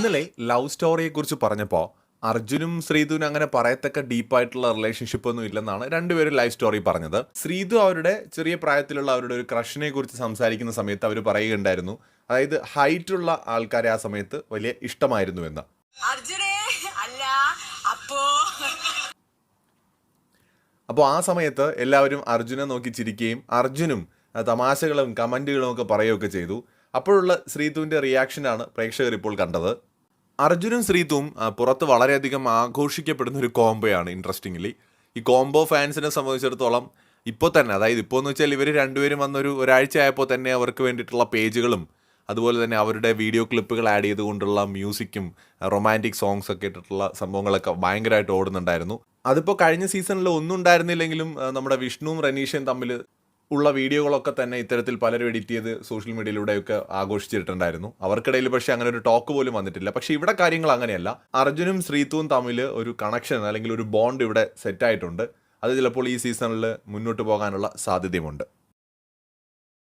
ഇന്നലെ ലവ് സ്റ്റോറിയെ കുറിച്ച് പറഞ്ഞപ്പോൾ അർജുനും ശ്രീധുവിനും അങ്ങനെ പറയത്തക്ക ഡീപ്പായിട്ടുള്ള റിലേഷൻഷിപ്പ് ഒന്നും ഇല്ലെന്നാണ് രണ്ടുപേരും ലൈഫ് സ്റ്റോറി പറഞ്ഞത്. ശ്രീധു അവരുടെ ചെറിയ പ്രായത്തിലുള്ള അവരുടെ ഒരു ക്രഷിനെ കുറിച്ച് സംസാരിക്കുന്ന സമയത്ത് അവർ പറയുകയുണ്ടായിരുന്നു. അതായത് ഹൈറ്റ് ഉള്ള ആൾക്കാരെ ആ സമയത്ത് വലിയ ഇഷ്ടമായിരുന്നു എന്ന്. അപ്പോൾ ആ സമയത്ത് എല്ലാവരും അർജുനെ നോക്കി ചിരിക്കുകയും അർജുനും തമാശകളും കമന്റുകളും ഒക്കെ പറയുകയൊക്കെ ചെയ്തു. അപ്പോഴുള്ള ശ്രീധുവിന്റെ റിയാക്ഷനാണ് പ്രേക്ഷകർ ഇപ്പോൾ കണ്ടത്. അർജുനും ശ്രീതുവും ആ, പുറത്ത് വളരെയധികം ആഘോഷിക്കപ്പെടുന്ന ഒരു കോംബോയാണ് ഇൻട്രസ്റ്റിംഗ്ലി. ഈ കോംബോ ഫാൻസിനെ സംബന്ധിച്ചിടത്തോളം ഇപ്പോൾ തന്നെ അതായത് ഇപ്പോൾ എന്ന് വെച്ചാൽ ഇവർ രണ്ടുപേരും വന്നൊരു ഒരാഴ്ച ആയപ്പോൾ തന്നെ അവർക്ക് വേണ്ടിയിട്ടുള്ള പേജുകളും അതുപോലെ തന്നെ അവരുടെ വീഡിയോ ക്ലിപ്പുകൾ ആഡ് ചെയ്തുകൊണ്ടുള്ള മ്യൂസിക്കും റൊമാന്റിക് സോങ്സ് ഒക്കെ ഇട്ടിട്ടുള്ള സംഭവങ്ങളൊക്കെ ഭയങ്കരമായിട്ട് ഓടുന്നുണ്ടായിരുന്നു. അതിപ്പോൾ കഴിഞ്ഞ സീസണിൽ ഒന്നും ഉണ്ടായിരുന്നില്ലെങ്കിലും നമ്മുടെ വിഷ്ണുവും റനീഷയും തമ്മിൽ ഉള്ള വീഡിയോകളൊക്കെ തന്നെ ഇത്തരത്തിൽ പലരും എഡിറ്റ് ചെയ്ത് സോഷ്യൽ മീഡിയയിലൂടെയൊക്കെ ആഘോഷിച്ചിട്ടുണ്ടായിരുന്നു. അവർക്കിടയിൽ പക്ഷേ അങ്ങനെ ഒരു ടോക്ക് പോലും വന്നിട്ടില്ല. പക്ഷേ ഇവിടെ കാര്യങ്ങൾ അങ്ങനെയല്ല. അർജുനും ശ്രീത്തുവും തമ്മിൽ ഒരു കണക്ഷൻ അല്ലെങ്കിൽ ഒരു ബോണ്ട് ഇവിടെ സെറ്റായിട്ടുണ്ട് അത് ചിലപ്പോൾ ഈ സീസണിൽ മുന്നോട്ട് പോകാനുള്ള സാധ്യതയുമുണ്ട്.